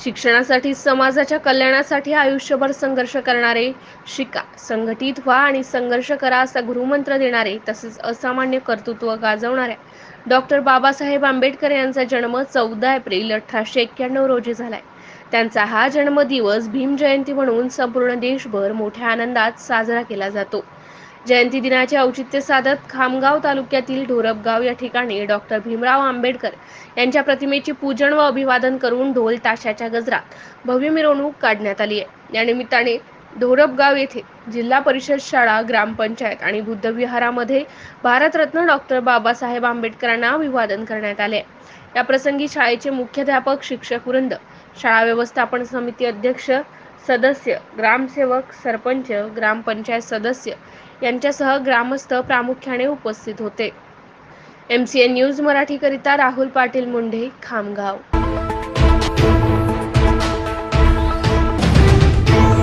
शिक्षणासाठी समाजाच्या कल्याणासाठी आयुष्यभर संघर्ष करणारे शिका संघटित व्हा आणि संघर्ष करा असा गुरुमंत्र देणारे तसेच असामान्य कर्तृत्व गाजवणाऱ्या डॉक्टर बाबासाहेब आंबेडकर यांचा जन्म चौदा एप्रिल अठराशे एक्क्याण्णव रोजी झालाय. त्यांचा हा जन्मदिवस भीम जयंती म्हणून संपूर्ण देशभर मोठ्या आनंदात साजरा केला जातो. जयंती दिनाचे औचित्य साधत खामगाव तालुक्यातील ढोरपगाव या ठिकाणी डॉक्टर भीमराव आंबेडकर यांच्या प्रतिमेचे पूजन व अभिवादन करून ढोल ताशाच्या गजरात भव्य मिरवणूक काढण्यात आली आहे. या निमित्ताने ढोरपगाव येथे जिल्हा परिषद शाळा ग्रामपंचायत आणि बुद्धविहारामध्ये भारतरत्न डॉक्टर बाबासाहेब आंबेडकरांना अभिवादन करण्यात आले या प्रसंगी शाळेचे मुख्याध्यापक शिक्षक वृंद शाळा व्यवस्थापन समिती अध्यक्ष सदस्य ग्रामसेवक सरपंच ग्रामपंचायत सदस्य यांच्यासह ग्रामस्थ प्रामुख्याने उपस्थित होते. एम सी एन न्यूज मराठीकरिता राहुल पाटील मुंढे खामगाव.